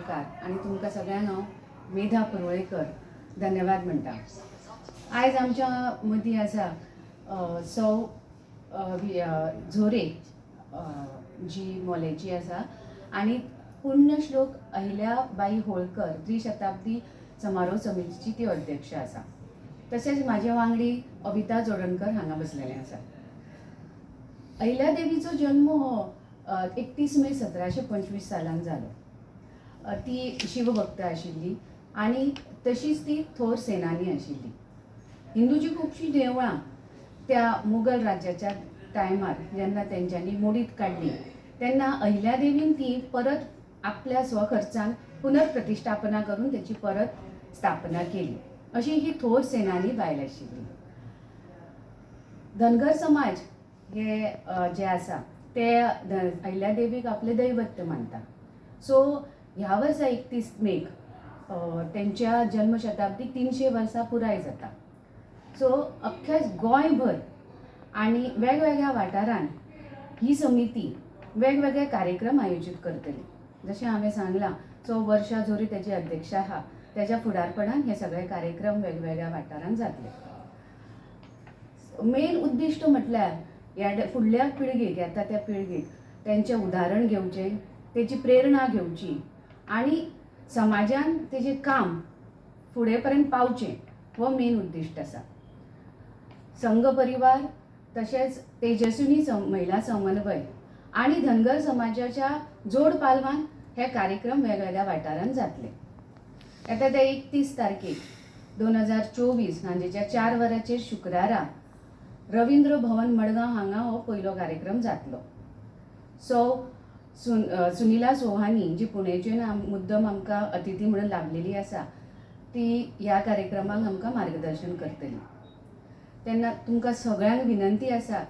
कातोडकार आणि तुमकां सगळ्यांक हांव मेधा पुरवळेकर धन्यवाद म्हणटा आयज आमच्या मदीं आसा सौ झोरे जी मोलेची आसा. आनी पुण्यश्लोक अहिल्याबाई होळकर त्रिशताब्दी समारोह समितीची ती अध्यक्ष आसा. तशेंच म्हाजे वांगडी अविता जोडणकर हांगा बसलेले आसा. अहिल्या देवीचो जल्म हो एकतीस मे सतराशे पंचवीस सालान जालो ती शिवभक्त आशिल्ली आणि तशीच ती थोर सेनानी आशिल्ली हिंदूची खुबशीं देवळां त्या मुघल राज्याच्या टायमार जेन्ना तेंच्यांनी मोडीत काडली तेन्ना अहिल्यादेवीन ती परत आपल्या स्वखर्चान पुनर्प्रतिश्ठापना करून तेची परत स्थापना केली. अशी ही थोर सेनानी बायल आशिल्ली धनगर समाज हे जे आसा ते अहिल्या अहिल्यादेवीक आपले दैवत्य मानता. सो ह्या वर्सा एकतीस मेक त्यांच्या जन्मशताब्दी तीनशे वर्सां पुराय जाता सो अख्ख्या गोंयभर आणि वेगवेगळ्या वाठारांत ही समिती वेगवेगळे कार्यक्रम आयोजीत करतली. जशें हांवें सांगलां सो वर्षा जोरी तेजी अध्यक्ष आहा तेज्या फुडारपणान हे सगळे कार्यक्रम वेगवेगळ्या वाठारांत जातले. मेन उद्दिश्ट म्हटल्यार ह्या फुडल्या पिळगेक येता त्या पिळगेक तेंचें उदाहरण घेवचें तेची प्रेरणा घेवची आणि समाजान तेजें काम फुडें पर्यंत पावचें हो मेन उद्दिश्ट आसा संघ परिवार तशेंच तेजस्विनी सम महिला समन्वय आणि धनगर समाजाच्या जोड पालवान हे कार्यक्रम वेगवेगळ्या वाठारांत जातले. येता ते एकतीस तारखेक दोन हजार चोवीस म्हणजे सांजेच्या चार वरांचेर शुक्रारा रवींद्र भवन मडगांव हांगा हो पयलो कार्यक्रम जातलो. सो सुन सुनिला सोहानी जी पुणेच्यान मुद्दम आमकां अतिथी म्हणून लाभलेली आसा ती ह्या कार्यक्रमाक आमकां मार्गदर्शन करतली. तेन्ना तुमकां सगळ्यांक विनंती आसा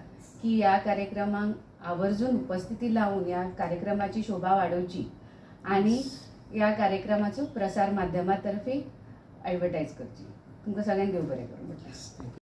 की ह्या कार्यक्रमाक आवर्जून उपस्थिती लावून ह्या कार्यक्रमाची शोभा वाडोवची आणि ह्या कार्यक्रमाचो प्रसार माध्यमा तर्फे ॲडवर्टायज करची. तुमकां सगळ्यांक देव बरें करूं